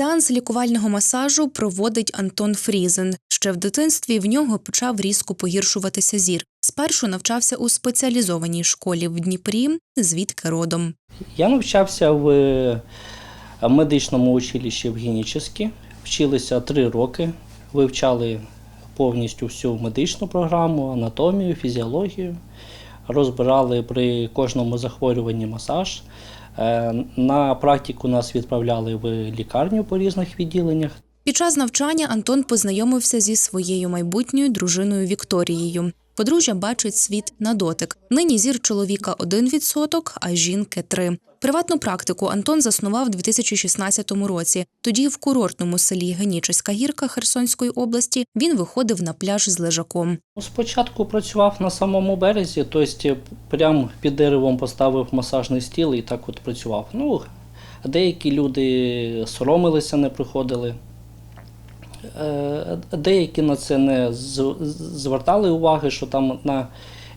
Сеанс лікувального масажу проводить Антон Фрізен. Ще в дитинстві в нього почав різко погіршуватися зір. Спершу навчався у спеціалізованій школі в Дніпрі, звідки родом. Я навчався в е, медичному училищі в Генічеській. Вчилися три роки, вивчали повністю всю медичну програму, анатомію, фізіологію, розбирали при кожному захворюванні масаж. Е, На практику нас відправляли в лікарню по різних відділеннях. Під час навчання Антон познайомився зі своєю майбутньою дружиною Вікторією. Подружжя бачить світ на дотик. Нині зір чоловіка 1%, а жінки 3%. Приватну практику Антон заснував у 2016 році. Тоді в курортному селі Генічеська гірка Херсонської області він виходив на пляж з лежаком. Спочатку працював на самому березі, тобто прямо під деревом поставив масажний стіл і так от працював. Ну, деякі люди соромилися, не приходили. Е, Деякі на це не звертали уваги, що там на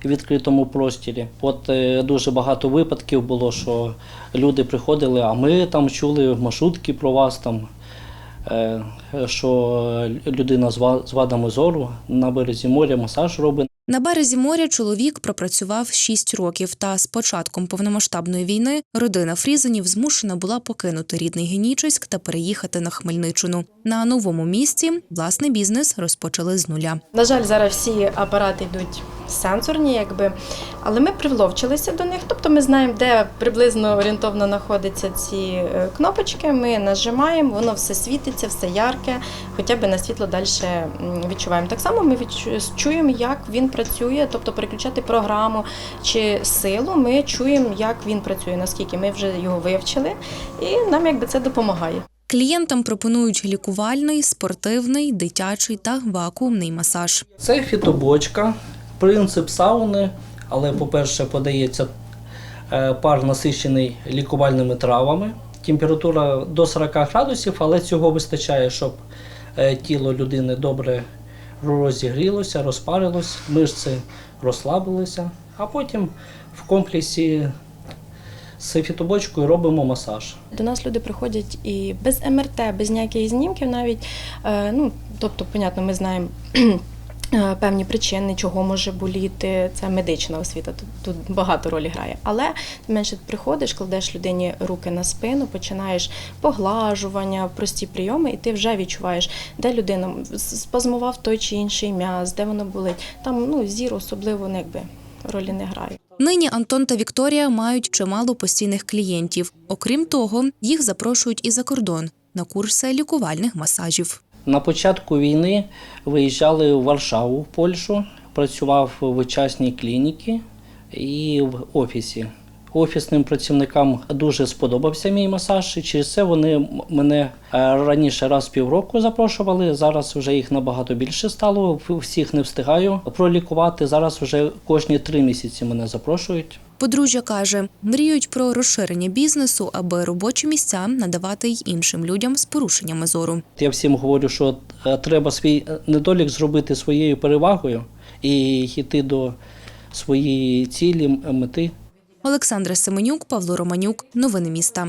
відкритому простірі. От е, дуже багато випадків було, що люди приходили, а ми там чули маршрутки про вас там. е, Що людина з вадами зору на березі моря масаж робить. На березі моря чоловік пропрацював 6 років. Та з початком повномасштабної війни родина Фрізенів змушена була покинути рідний Генічеськ та переїхати на Хмельниччину. На новому місці власний бізнес розпочали з нуля. На жаль, зараз всі апарати йдуть сенсорні, якби, але ми привловчилися до них. Тобто ми знаємо, де приблизно орієнтовно знаходяться ці е, кнопочки. Ми нажимаємо, воно все світиться, все ярке, хоча б на світло далі відчуваємо. Так само ми чуємо, як він працює, тобто переключати програму чи силу. Ми чуємо, як він працює, наскільки ми вже його вивчили, і нам якби це допомагає. Клієнтам пропонують лікувальний, спортивний, дитячий та вакуумний масаж. Це фітобочка, принцип сауни, але, по-перше, подається е, пар насичений лікувальними травами. Температура до 40 градусів, але цього вистачає, щоб е, тіло людини добре розігрілося, розпарилось, мишці розслабилися, а потім в комплексі з фітобочкою робимо масаж. До нас люди приходять і без МРТ, без ніяких знімків навіть. Е, Ну, тобто, понятно, ми знаємо. Е, Певні причини, чого може боліти, це медична освіта. Тут, тут багато ролі грає. Але ти менше приходиш, кладеш людині руки на спину, починаєш поглажування, прості прийоми, і ти вже відчуваєш, де людина спазмував той чи інший м'яз, де воно болить. Там ну зір особливо ну, якби ролі не грає. Нині Антон та Вікторія мають чимало постійних клієнтів. Окрім того, їх запрошують і за кордон на курси лікувальних масажів. На початку війни виїжджали в Варшаву, в Польщу, працював в частній клініці і в офісі. Офісним працівникам дуже сподобався мій масаж, і через це вони мене е, раніше раз півроку запрошували. Зараз вже їх набагато більше стало. Всіх не встигаю пролікувати. Зараз вже кожні три місяці мене запрошують. Подружжя каже, мріють про розширення бізнесу, аби робочі місця надавати й іншим людям з порушеннями зору. Я всім говорю, що е, треба свій е, недолік зробити своєю перевагою і йти до своєї цілі, мети. Олександра Семенюк, Павло Романюк. Новини міста.